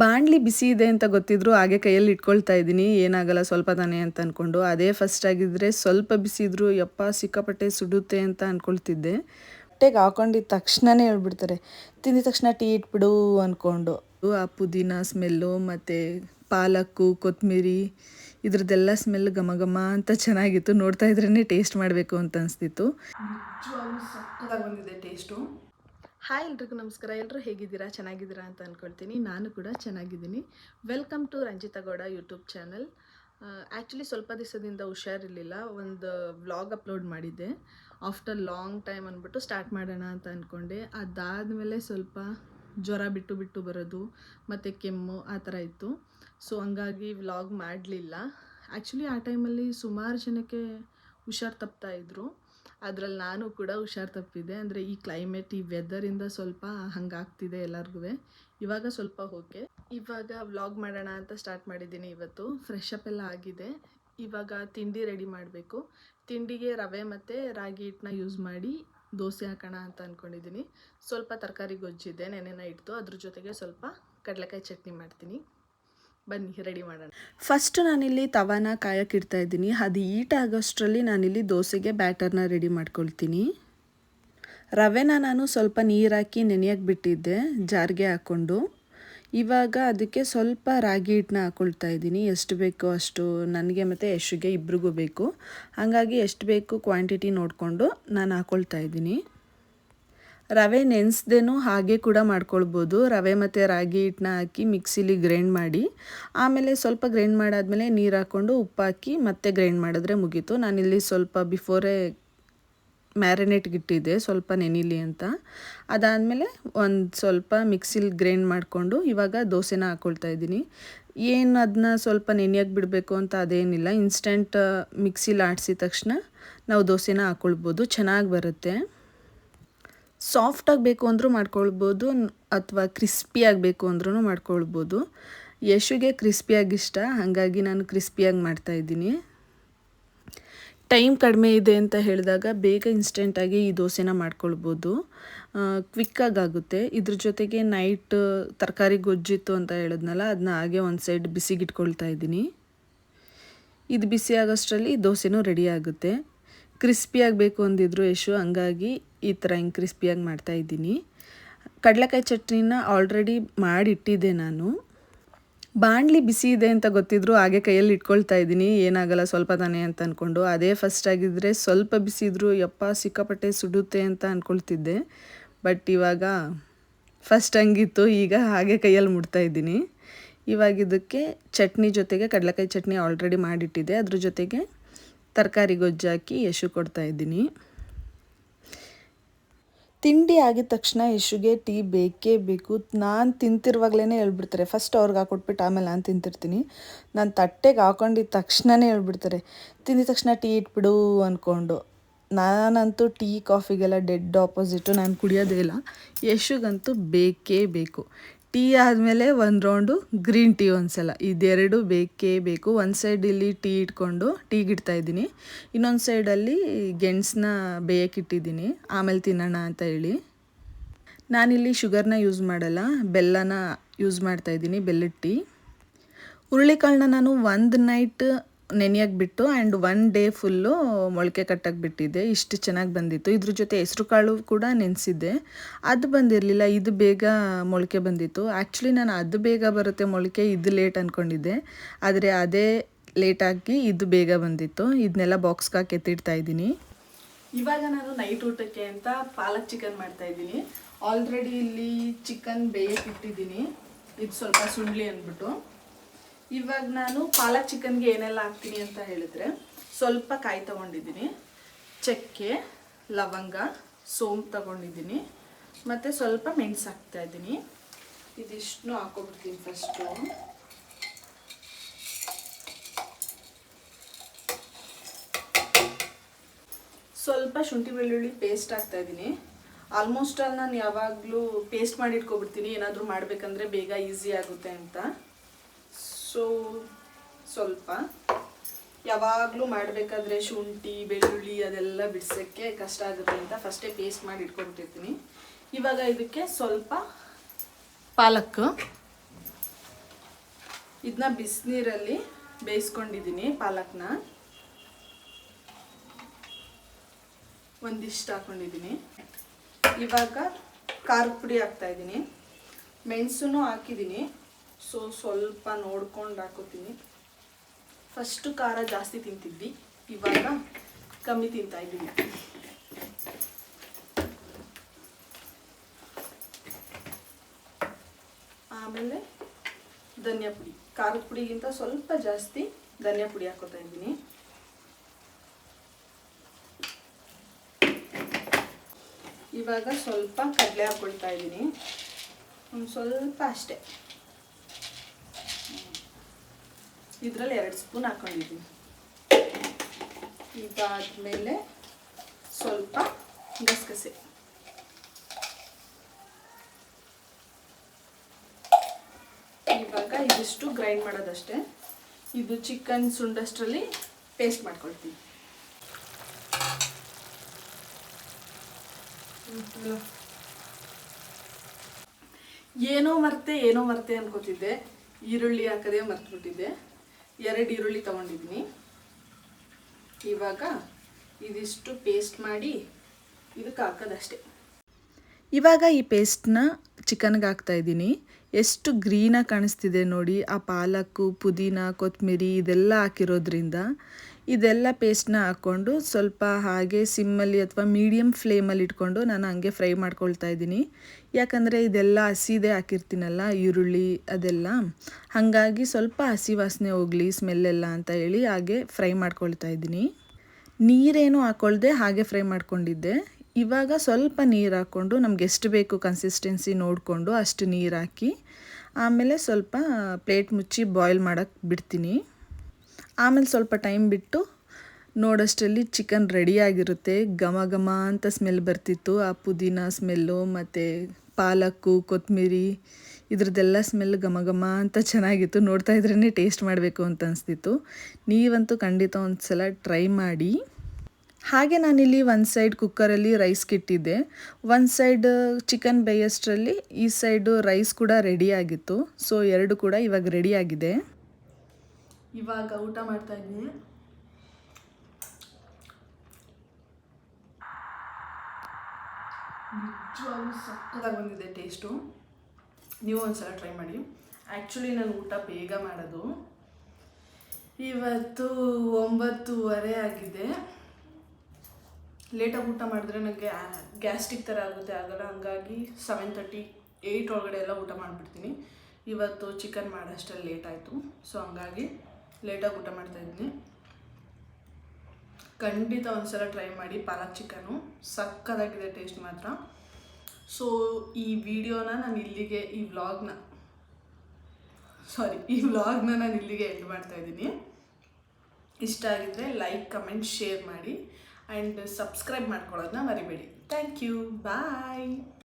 ಬಾಣಲಿ ಬಿಸಿ ಇದೆ ಅಂತ ಗೊತ್ತಿದ್ರು ಹಾಗೆ ಕೈಯಲ್ಲಿ ಇಟ್ಕೊಳ್ತಾ ಇದ್ದೀನಿ. ಏನಾಗಲ್ಲ ಸ್ವಲ್ಪ ತಾನೇ ಅಂತ ಅಂದ್ಕೊಂಡು ಅದೇ ಫಸ್ಟ್ ಆಗಿದ್ರೆ ಸ್ವಲ್ಪ ಬಿಸಿ ಇದ್ರು ಯಪ್ಪ ಸಿಕ್ಕಾಪಟ್ಟೆ ಸುಡುತ್ತೆ ಅಂತ ಅಂದ್ಕೊಳ್ತಿದ್ದೆ ಹೊಟ್ಟೆಗೆ ಹಾಕೊಂಡಿದ್ದ ತಕ್ಷಣನೇ ಹೇಳ್ಬಿಡ್ತಾರೆ ತಿಂದಿದ ತಕ್ಷಣ ಟೀ ಇಟ್ಬಿಡು ಅಂದ್ಕೊಂಡು ಆ ಪುದೀನ ಸ್ಮೆಲ್ಲು ಮತ್ತು ಪಾಲಕ್ಕು ಕೊತ್ತಂಬರಿ ಇದ್ರದ್ದೆಲ್ಲ ಸ್ಮೆಲ್ ಘಮ ಘಮ ಅಂತ ಚೆನ್ನಾಗಿತ್ತು. ನೋಡ್ತಾ ಇದ್ರೇ ಟೇಸ್ಟ್ ಮಾಡಬೇಕು ಅಂತ ಅನಿಸ್ತಿತ್ತು. ಸಕ್ಕತ್ತಾಗಿ ಬಂದಿದೆ ಟೇಸ್ಟು ಹಾಯ್ ಎಲ್ರಿಗೂ ನಮಸ್ಕಾರ. ಎಲ್ಲರೂ ಹೇಗಿದ್ದೀರಾ? ಚೆನ್ನಾಗಿದ್ದೀರಾ ಅಂತ ಅಂದ್ಕೊಳ್ತೀನಿ ನಾನು ಕೂಡ ಚೆನ್ನಾಗಿದ್ದೀನಿ. Welcome to Ranjitha Gowda YouTube channel actually ಸ್ವಲ್ಪ ದಿವಸದಿಂದ ಹುಷಾರಿರಲಿಲ್ಲ. ಒಂದು ವ್ಲಾಗ್ ಅಪ್ಲೋಡ್ ಮಾಡಿದ್ದೆ. ಆಫ್ಟರ್ ಲಾಂಗ್ ಟೈಮ್ ಅಂದ್ಬಿಟ್ಟು ಸ್ಟಾರ್ಟ್ ಮಾಡೋಣ ಅಂತ ಅಂದ್ಕೊಂಡೆ ಅದಾದಮೇಲೆ ಸ್ವಲ್ಪ ಜ್ವರ ಬಿಟ್ಟು ಬಿಟ್ಟು ಬರೋದು, ಮತ್ತು ಕೆಮ್ಮು ಆ ಥರ ಇತ್ತು. ಸೊ ಹಂಗಾಗಿ ವ್ಲಾಗ್ ಮಾಡಲಿಲ್ಲ. ಆ್ಯಕ್ಚುಲಿ ಆ ಟೈಮಲ್ಲಿ ಸುಮಾರು ಜನಕ್ಕೆ ಹುಷಾರು ತಪ್ತಾ ಇದ್ರು. ಅದರಲ್ಲಿ ನಾನು ಕೂಡ ಹುಷಾರು ತಪ್ಪಿದ್ದೆ. ಅಂದರೆ ಈ ಕ್ಲೈಮೇಟ್ ಈ ವೆದರಿಂದ ಸ್ವಲ್ಪ ಹಂಗಾಗ್ತಿದೆ ಎಲ್ಲರಿಗೂ ಇವಾಗ ಸ್ವಲ್ಪ ಓಕೆ ಇವಾಗ ವ್ಲಾಗ್ ಮಾಡೋಣ ಅಂತ ಸ್ಟಾರ್ಟ್ ಮಾಡಿದ್ದೀನಿ ಇವತ್ತು. ಫ್ರೆಶ್ ಅಪ್ ಎಲ್ಲ ಆಗಿದೆ. ಇವಾಗ ತಿಂಡಿ ರೆಡಿ ಮಾಡಬೇಕು. ತಿಂಡಿಗೆ ರವೆ ಮತ್ತು ರಾಗಿ ಹಿಟ್ಟನ್ನ ಯೂಸ್ ಮಾಡಿ ದೋಸೆ ಹಾಕೋಣ ಅಂತ ಅಂದ್ಕೊಂಡಿದ್ದೀನಿ ಸ್ವಲ್ಪ ತರಕಾರಿ ಗೊಜ್ಜಿದೆ, ನೆನೆನ ಇಟ್ಟು ಅದ್ರ ಜೊತೆಗೆ ಸ್ವಲ್ಪ ಕಡಲೆಕಾಯಿ ಚಟ್ನಿ ಮಾಡ್ತೀನಿ. ಬನ್ನಿ ರೆಡಿ ಮಾಡೋಣ. ಫಸ್ಟ್ ನಾನಿಲ್ಲಿ ತವಾನ ಕಾಯಕ್ಕೆ ಇಡ್ತಾ ಇದ್ದೀನಿ. ಅದು ಈಟ್ ಆಗೋಷ್ಟರಲ್ಲಿ ನಾನಿಲ್ಲಿ ದೋಸೆಗೆ ಬ್ಯಾಟರ್ನ ರೆಡಿ ಮಾಡ್ಕೊಳ್ತೀನಿ. ರವೆನ ನಾನು ಸ್ವಲ್ಪ ನೀರು ಹಾಕಿ ನೆನೆಯಕ್ಕೆ ಬಿಟ್ಟಿದ್ದೆ, ಜಾರಿಗೆ ಹಾಕ್ಕೊಂಡು. ಇವಾಗ ಅದಕ್ಕೆ ಸ್ವಲ್ಪ ರಾಗಿ ಹಿಟ್ಟನ್ನ ಹಾಕ್ಕೊಳ್ತಾ ಇದ್ದೀನಿ. ಎಷ್ಟು ಬೇಕೋ ಅಷ್ಟು, ನನಗೆ ಮತ್ತು ಯಶುಗೆ ಇಬ್ರಿಗೂ ಬೇಕು. ಹಾಗಾಗಿ ಎಷ್ಟು ಬೇಕು ಕ್ವಾಂಟಿಟಿ ನೋಡಿಕೊಂಡು ನಾನು ಹಾಕ್ಕೊಳ್ತಾ ಇದ್ದೀನಿ. ರವೆ ನೆನೆಸ್ದೇನೂ ಹಾಗೆ ಕೂಡ ಮಾಡ್ಕೊಳ್ಬೋದು. ರವೆ ಮತ್ತು ರಾಗಿ ಹಿಟ್ಟನ್ನ ಹಾಕಿ ಮಿಕ್ಸಿಲಿ ಗ್ರೈಂಡ್ ಮಾಡಿ, ಆಮೇಲೆ ಸ್ವಲ್ಪ ಗ್ರೈಂಡ್ ಮಾಡಾದಮೇಲೆ ನೀರು ಹಾಕ್ಕೊಂಡು ಉಪ್ಪು ಹಾಕಿ ಮತ್ತೆ ಗ್ರೈಂಡ್ ಮಾಡಿದ್ರೆ ಮುಗೀತು. ನಾನಿಲ್ಲಿ ಸ್ವಲ್ಪ ಬಿಫೋರೇ ಮ್ಯಾರಿನೇಟ್ಗೆ ಇಟ್ಟಿದ್ದೆ ಸ್ವಲ್ಪ ನೆನಿಲಿ ಅಂತ. ಅದಾದಮೇಲೆ ಒಂದು ಸ್ವಲ್ಪ ಮಿಕ್ಸಿಲಿ ಗ್ರೈಂಡ್ ಮಾಡಿಕೊಂಡು ಇವಾಗ ದೋಸೆನ ಹಾಕ್ಕೊಳ್ತಾ ಇದ್ದೀನಿ. ಏನು ಅದನ್ನ ಸ್ವಲ್ಪ ನೆನೆಯಕ್ಕೆ ಬಿಡಬೇಕು ಅಂತ ಅದೇನಿಲ್ಲ. ಇನ್ಸ್ಟೆಂಟ್ ಮಿಕ್ಸಿಲಿ ಆಡಿಸಿದ ತಕ್ಷಣ ನಾವು ದೋಸೆನ ಹಾಕ್ಕೊಳ್ಬೋದು ಚೆನ್ನಾಗಿ ಬರುತ್ತೆ. ಸಾಫ್ಟಾಗಿ ಬೇಕು ಅಂದರೂ ಮಾಡ್ಕೊಳ್ಬೋದು ಅಥವಾ ಕ್ರಿಸ್ಪಿಯಾಗಿ ಆಗಬೇಕು ಅಂದ್ರೂ ಮಾಡ್ಕೊಳ್ಬೋದು. ಯಶುಗೆ ಕ್ರಿಸ್ಪಿಯಾಗಿ ಇಷ್ಟ, ಹಾಗಾಗಿ ನಾನು ಕ್ರಿಸ್ಪಿಯಾಗಿ ಮಾಡ್ತಾಯಿದ್ದೀನಿ ಟೈಮ್ ಕಡಿಮೆ ಇದೆ ಅಂತ ಹೇಳಿದಾಗ ಬೇಗ ಇನ್ಸ್ಟೆಂಟಾಗಿ ಈ ದೋಸೆನ ಮಾಡ್ಕೊಳ್ಬೋದು. ಕ್ವಿಕ್ಕಾಗುತ್ತೆ ಇದ್ರ ಜೊತೆಗೆ ನೈಟ್ ತರಕಾರಿ ಗೊಜ್ಜಿತ್ತು ಅಂತ ಹೇಳಿದ್ನಲ್ಲ ಅದನ್ನ ಹಾಗೆ ಒಂದು ಸೈಡ್ ಬಿಸಿಗಿಟ್ಕೊಳ್ತಾ ಇದ್ದೀನಿ. ಇದು ಬಿಸಿ ಆಗೋಷ್ಟರಲ್ಲಿ ದೋಸೆನೂ ರೆಡಿ ಆಗುತ್ತೆ. ಕ್ರಿಸ್ಪಿ ಆಗಬೇಕು ಅಂದಿದ್ರು ಯಶು, ಹಂಗಾಗಿ ಈ ಥರ ಹಿಂಗೆ ಕ್ರಿಸ್ಪಿಯಾಗಿ ಮಾಡ್ತಾಯಿದ್ದೀನಿ ಕಡಲೆಕಾಯಿ ಚಟ್ನಿನ ಆಲ್ರೆಡಿ ಮಾಡಿಟ್ಟಿದ್ದೆ ನಾನು. ಬಾಣಲಿ ಬಿಸಿ ಇದೆ ಅಂತ ಗೊತ್ತಿದ್ರು ಹಾಗೆ ಕೈಯಲ್ಲಿ ಇಟ್ಕೊಳ್ತಾ ಇದ್ದೀನಿ. ಏನಾಗಲ್ಲ, ಸ್ವಲ್ಪ ತಾನೇ ಅಂತ ಅಂದ್ಕೊಂಡು ಅದೇ ಫಸ್ಟ್ ಆಗಿದ್ದರೆ ಸ್ವಲ್ಪ ಬಿಸಿದ್ರು ಯಪ್ಪ ಸಿಕ್ಕಾಪಟ್ಟೆ ಸುಡುತ್ತೆ ಅಂತ ಅಂದ್ಕೊಳ್ತಿದ್ದೆ ಬಟ್ ಇವಾಗ ಫಸ್ಟ್ ಹಂಗಿತ್ತು, ಈಗ ಹಾಗೆ ಕೈಯಲ್ಲಿ ಮುಡ್ತಾ ಇದ್ದೀನಿ. ಇವಾಗ ಇದಕ್ಕೆ ಚಟ್ನಿ ಜೊತೆಗೆ ಕಡಲೆಕಾಯಿ ಚಟ್ನಿ ಆಲ್ರೆಡಿ ಮಾಡಿಟ್ಟಿದ್ದೆ. ಅದ್ರ ಜೊತೆಗೆ ತರಕಾರಿ ಗೊಜ್ಜಾಕಿ ಯಶು ಕೊಡ್ತಾ ಇದ್ದೀನಿ. ತಿಂಡಿ ಆಗಿದ ತಕ್ಷಣ ಯಶುಗೆ ಟೀ ಬೇಕೇ ಬೇಕು. ನಾನು ತಿಂತಿರುವಾಗಲೇ ಹೇಳ್ಬಿಡ್ತಾರೆ. ಫಸ್ಟ್ ಅವ್ರಿಗೆ ಹಾಕೊಟ್ಬಿಟ್ಟು ಆಮೇಲೆ ನಾನು ತಿಂತಿರ್ತೀನಿ. ನಾನು ತಟ್ಟೆಗೆ ಹಾಕೊಂಡಿದ ತಕ್ಷಣವೇ ಹೇಳ್ಬಿಡ್ತಾರೆ. ತಿಂದಿದ ತಕ್ಷಣ ಟೀ ಇಟ್ಬಿಡು ಅಂದ್ಕೊಂಡು ನಾನಂತೂ ಟೀ, ಕಾಫಿಗೆಲ್ಲ ಡೆಡ್ ಆಪೋಸಿಟು ನಾನು ಕುಡಿಯೋದೇ ಇಲ್ಲ. ಯಶುಗಂತೂ ಬೇಕೇ ಬೇಕು. ಟೀ ಆದಮೇಲೆ ಒಂದು ರೌಂಡು ಗ್ರೀನ್ ಟೀ ಒಂದು ಸಲ ಇದೆರಡು ಬೇಕೇ ಬೇಕು. ಒಂದು ಸೈಡ್ ಇಲ್ಲಿ ಟೀ ಇಟ್ಕೊಂಡು ಟೀಗೆ ಇಡ್ತಾ ಇದ್ದೀನಿ. ಇನ್ನೊಂದು ಸೈಡಲ್ಲಿ ಗೆಣಸನ್ನ ಬೇಯಕ್ಕಿಟ್ಟಿದ್ದೀನಿ ಆಮೇಲೆ ತಿನ್ನೋಣ ಅಂತ ಹೇಳಿ. ನಾನಿಲ್ಲಿ ಶುಗರ್ನ ಯೂಸ್ ಮಾಡಲ್ಲ. ಬೆಲ್ಲನ ಯೂಸ್ ಮಾಡ್ತಾಯಿದ್ದೀನಿ ಬೆಲ್ಲದ ಟೀ. ಹುರುಳಿಕಾಳನ್ನ ನಾನು ಒಂದು ನೈಟ್ ನೆನೆಯಕ್ಕೆ ಬಿಟ್ಟು ಆ್ಯಂಡ್ ಒನ್ ಡೇ ಫುಲ್ಲು ಮೊಳಕೆ ಕಟ್ಟಕ್ಕೆ ಬಿಟ್ಟಿದ್ದೆ. ಇಷ್ಟು ಚೆನ್ನಾಗಿ ಬಂದಿತ್ತು. ಇದ್ರ ಜೊತೆ ಹೆಸರು ಕಾಳು ಕೂಡ ನೆನೆಸಿದ್ದೆ. ಅದು ಬಂದಿರಲಿಲ್ಲ. ಇದು ಬೇಗ ಮೊಳಕೆ ಬಂದಿತ್ತು. ಆ್ಯಕ್ಚುಲಿ ನಾನು ಅದು ಬೇಗ ಬರುತ್ತೆ ಮೊಳಕೆ, ಇದು ಲೇಟ್ ಅಂದ್ಕೊಂಡಿದ್ದೆ ಆದರೆ ಅದೇ ಲೇಟಾಗಿ ಇದು ಬೇಗ ಬಂದಿತ್ತು. ಇದನ್ನೆಲ್ಲ ಬಾಕ್ಸ್ಗೆ ಹಾಕಿ ಎತ್ತಿಡ್ತಾ ಇದ್ದೀನಿ. ಇವಾಗ ನಾನು ನೈಟ್ ಊಟಕ್ಕೆ ಅಂತ ಪಾಲಕ್ ಚಿಕನ್ ಮಾಡ್ತಾ ಇದ್ದೀನಿ. ಆಲ್ರೆಡಿ ಇಲ್ಲಿ ಚಿಕನ್ ಬೇಯಕ್ಕೆ ಇಟ್ಟಿದ್ದೀನಿ. ಇದು ಸ್ವಲ್ಪ ಸುಂಡ್ಲಿ ಅಂದ್ಬಿಟ್ಟು ಇವಾಗ ನಾನು ಪಾಲಕ್ ಚಿಕನ್ಗೆ ಏನೆಲ್ಲ ಹಾಕ್ತೀನಿ ಅಂತ ಹೇಳಿದ್ರೆ ಸ್ವಲ್ಪ ಕಾಯಿ ತಗೊಂಡಿದ್ದೀನಿ, ಚಕ್ಕೆ, ಲವಂಗ, ಸೋಂಪು ತಗೊಂಡಿದ್ದೀನಿ, ಮತ್ತು ಸ್ವಲ್ಪ ಮೆಣಸು ಹಾಕ್ತಾ ಇದ್ದೀನಿ. ಇದಿಷ್ಟು ಹಾಕೊಬಿಡ್ತೀನಿ ಫಸ್ಟು ಸ್ವಲ್ಪ ಶುಂಠಿ ಬೆಳ್ಳುಳ್ಳಿ ಪೇಸ್ಟ್ ಹಾಕ್ತಾ ಇದ್ದೀನಿ. ಆಲ್ಮೋಸ್ಟ್ ಅಲ್ಲಿ ನಾನು ಯಾವಾಗಲೂ ಪೇಸ್ಟ್ ಮಾಡಿ ಇಟ್ಕೊಬಿಡ್ತೀನಿ, ಏನಾದರೂ ಮಾಡಬೇಕಂದ್ರೆ ಬೇಗ ಈಸಿ ಆಗುತ್ತೆ ಅಂತ. ಸೊ, ಸ್ವಲ್ಪ ಯಾವಾಗಲೂ ಮಾಡಬೇಕಾದ್ರೆ ಶುಂಠಿ, ಬೆಳ್ಳುಳ್ಳಿ ಅದೆಲ್ಲ ಬಿಡಿಸೋಕ್ಕೆ ಕಷ್ಟ ಆಗುತ್ತೆ ಅಂತ ಫಸ್ಟೇ ಪೇಸ್ಟ್ ಮಾಡಿ ಇಟ್ಕೊಂಡ್ಬಿಟ್ಟಿರ್ತೀನಿ ಇವಾಗ ಇದಕ್ಕೆ ಸ್ವಲ್ಪ ಪಾಲಕ್. ಇದನ್ನ ಬಿಸಿನೀರಲ್ಲಿ ಬೇಯಿಸ್ಕೊಂಡಿದ್ದೀನಿ ಪಾಲಕ್ನ. ಒಂದಿಷ್ಟು ಹಾಕೊಂಡಿದ್ದೀನಿ. ಇವಾಗ ಖಾರದ ಪುಡಿ ಹಾಕ್ತಾಯಿದ್ದೀನಿ ಮೆಣಸು ಹಾಕಿದ್ದೀನಿ. ಸೊ ಸ್ವಲ್ಪ ನೋಡ್ಕೊಂಡು ಹಾಕೋತೀನಿ. ಫಸ್ಟು ಖಾರ ಜಾಸ್ತಿ ತಿಂತಿದ್ವಿ. ಇವಾಗ ಕಮ್ಮಿ ತಿಂತಾ ಇದ್ದೀನಿ ಆಮೇಲೆ ಧನಿಯಾ ಪುಡಿ. ಖಾರದ ಪುಡಿಗಿಂತ ಸ್ವಲ್ಪ ಜಾಸ್ತಿ ಧನಿಯಾ ಪುಡಿ ಹಾಕೋತಾ ಇದ್ದೀನಿ. ಇವಾಗ ಸ್ವಲ್ಪ ಕಡಲೆ ಹಾಕೊಳ್ತಾ ಇದ್ದೀನಿ. ಒಂದು ಸ್ವಲ್ಪ ಅಷ್ಟೇ. ಇದರಲ್ಲಿ ಎರಡು ಸ್ಪೂನ್ ಹಾಕೊಂಡಿದ್ದೀನಿ. ಇದಾದಮೇಲೆ ಸ್ವಲ್ಪ ಗಸಗಸೆ. ಇವಾಗ ಇದಿಷ್ಟು ಗ್ರೈಂಡ್ ಮಾಡೋದಷ್ಟೇ. ಇದು ಚಿಕನ್ ಸುಂಡಷ್ಟರಲ್ಲಿ ಪೇಸ್ಟ್ ಮಾಡ್ಕೊಳ್ತೀನಿ. ಏನೋ ಮರ್ತೆ ಏನೋ ಮರ್ತೆ ಅನ್ಕೋತಿದ್ದೆ. ಈರುಳ್ಳಿ ಹಾಕದೆ ಮರ್ತ್ಬಿಟ್ಟಿದ್ದೆ. ಎರಡು ಈರುಳ್ಳಿ ತಗೊಂಡಿದ್ದೀನಿ ಇವಾಗ ಇದಿಷ್ಟು ಪೇಸ್ಟ್ ಮಾಡಿ ಇದಕ್ಕೆ ಹಾಕೋದಷ್ಟೇ. ಇವಾಗ ಈ ಪೇಸ್ಟ್ನ ಚಿಕನ್ಗೆ ಹಾಕ್ತಾ ಇದ್ದೀನಿ. ಎಷ್ಟು ಗ್ರೀನಾಗಿ ಕಾಣಿಸ್ತಿದೆ ನೋಡಿ. ಆ ಪಾಲಕ್ಕು ಪುದೀನ, ಕೊತ್ತಂಬರಿ ಇದೆಲ್ಲ ಹಾಕಿರೋದ್ರಿಂದ ಇದೆಲ್ಲ ಪೇಸ್ಟ್ನ ಹಾಕ್ಕೊಂಡು ಸ್ವಲ್ಪ ಹಾಗೆ ಸಿಮ್ಮಲ್ಲಿ ಅಥವಾ ಮೀಡಿಯಮ್ ಫ್ಲೇಮಲ್ಲಿ ಇಟ್ಕೊಂಡು ನಾನು ಹಂಗೆ ಫ್ರೈ ಮಾಡ್ಕೊಳ್ತಾ ಇದ್ದೀನಿ. ಯಾಕಂದರೆ ಇದೆಲ್ಲ ಹಸಿದೆ ಹಾಕಿರ್ತೀನಲ್ಲ, ಈರುಳ್ಳಿ ಅದೆಲ್ಲ. ಹಾಗಾಗಿ ಸ್ವಲ್ಪ ಹಸಿ ವಾಸನೆ ಹೋಗಲಿ ಸ್ಮೆಲ್ಲೆಲ್ಲ ಅಂತ ಹೇಳಿ ಹಾಗೆ ಫ್ರೈ ಮಾಡ್ಕೊಳ್ತಾ ಇದ್ದೀನಿ. ನೀರೇನು ಹಾಕ್ಕೊಳ್ದೆ ಹಾಗೆ ಫ್ರೈ ಮಾಡ್ಕೊಂಡಿದ್ದೆ. ಇವಾಗ ಸ್ವಲ್ಪ ನೀರು ಹಾಕ್ಕೊಂಡು ನಮ್ಗೆ ಎಷ್ಟು ಬೇಕು ಕನ್ಸಿಸ್ಟೆನ್ಸಿ ನೋಡಿಕೊಂಡು ಅಷ್ಟು ನೀರು ಹಾಕಿ, ಆಮೇಲೆ ಸ್ವಲ್ಪ ಪ್ಲೇಟ್ ಮುಚ್ಚಿ ಬಾಯ್ಲ್ ಮಾಡೋಕ್ಕೆ ಬಿಡ್ತೀನಿ. ಆಮೇಲೆ ಸ್ವಲ್ಪ ಟೈಮ್ ಬಿಟ್ಟು ನೋಡೋಷ್ಟರಲ್ಲಿ ಚಿಕನ್ ರೆಡಿಯಾಗಿರುತ್ತೆ ಘಮ ಘಮ ಅಂತ ಸ್ಮೆಲ್ ಬರ್ತಿತ್ತು. ಆ ಪುದೀನ ಸ್ಮೆಲ್ಲು ಮತ್ತು ಪಾಲಕ್ಕು ಕೊತ್ತಂಬರಿ ಇದ್ರದ್ದೆಲ್ಲ ಸ್ಮೆಲ್ ಘಮ ಘಮ ಅಂತ ಚೆನ್ನಾಗಿತ್ತು. ನೋಡ್ತಾ ಇದ್ರೇ ಟೇಸ್ಟ್ ಮಾಡಬೇಕು ಅಂತ ಅನಿಸ್ತಿತ್ತು. ನೀವಂತೂ ಖಂಡಿತ ಒಂದು ಸಲ ಟ್ರೈ ಮಾಡಿ. ಹಾಗೆ ನಾನಿಲ್ಲಿ ಒಂದು ಸೈಡ್ ಕುಕ್ಕರಲ್ಲಿ ರೈಸ್ ಕಿಟ್ಟಿದ್ದೆ. ಒಂದು ಸೈಡ್ ಚಿಕನ್ ಬೇಯಷ್ಟರಲ್ಲಿ ಈ ಸೈಡು ರೈಸ್ ಕೂಡ ರೆಡಿಯಾಗಿತ್ತು ಸೊ ಎರಡು ಕೂಡ ಇವಾಗ ರೆಡಿಯಾಗಿದೆ ಇವಾಗ ಊಟ ಮಾಡ್ತಾ ಇದ್ದೀನಿ ನಿಜವಾಗ್ಲೂ ಸಕ್ಕತ್ತಾಗಿ ಬಂದಿದೆ ಟೇಸ್ಟು ನೀವು ಒಂದ್ಸಲ ಟ್ರೈ ಮಾಡಿ. ಆ್ಯಕ್ಚುಲಿ ನಾನು ಊಟ ಬೇಗ ಮಾಡೋದು. ಇವತ್ತು ಒಂಬತ್ತುವರೆ ಆಗಿದೆ. ಲೇಟಾಗಿ ಊಟ ಮಾಡಿದ್ರೆ ನನಗೆ ಗ್ಯಾಸ್ಟ್ರಿಕ್ ಥರ ಆಗುತ್ತೆ, ಆಗಲ್ಲ. ಹಂಗಾಗಿ ಸೆವೆನ್ ತರ್ಟಿ ಏಯ್ಟ್ ಒಳಗಡೆ ಎಲ್ಲ ಊಟ ಮಾಡಿಬಿಡ್ತೀನಿ. ಇವತ್ತು ಚಿಕನ್ ಮಾಡೋಷ್ಟರಲ್ಲಿ ಲೇಟ್ ಆಯಿತು. ಸೊ ಹಂಗಾಗಿ ಲೇಟಾಗಿ ಊಟ ಮಾಡ್ತಾಯಿದ್ದೀನಿ ಖಂಡಿತ ಒಂದ್ಸಲ ಟ್ರೈ ಮಾಡಿ, ಪಾಲಕ್ ಚಿಕನು ಸಕ್ಕದಾಗಿದೆ ಟೇಸ್ಟ್ ಮಾತ್ರ. ಸೊ ಈ ವಿಡಿಯೋನ ನಾನು ಇಲ್ಲಿಗೆ, ಈ ವ್ಲಾಗ್ನ ಸಾರಿ ಈ ವ್ಲಾಗ್ನ ನಾನು ಇಲ್ಲಿಗೆ ಎಂಡ್ ಮಾಡ್ತಾ ಇದ್ದೀನಿ. ಇಷ್ಟ ಆಗಿದ್ದರೆ ಲೈಕ್ ಕಮೆಂಟ್ ಶೇರ್ ಮಾಡಿ. ಆ್ಯಂಡ್ ಸಬ್ಸ್ಕ್ರೈಬ್ ಮಾಡ್ಕೊಳ್ಳೋದನ್ನ ಮರಿಬೇಡಿ. Thank you bye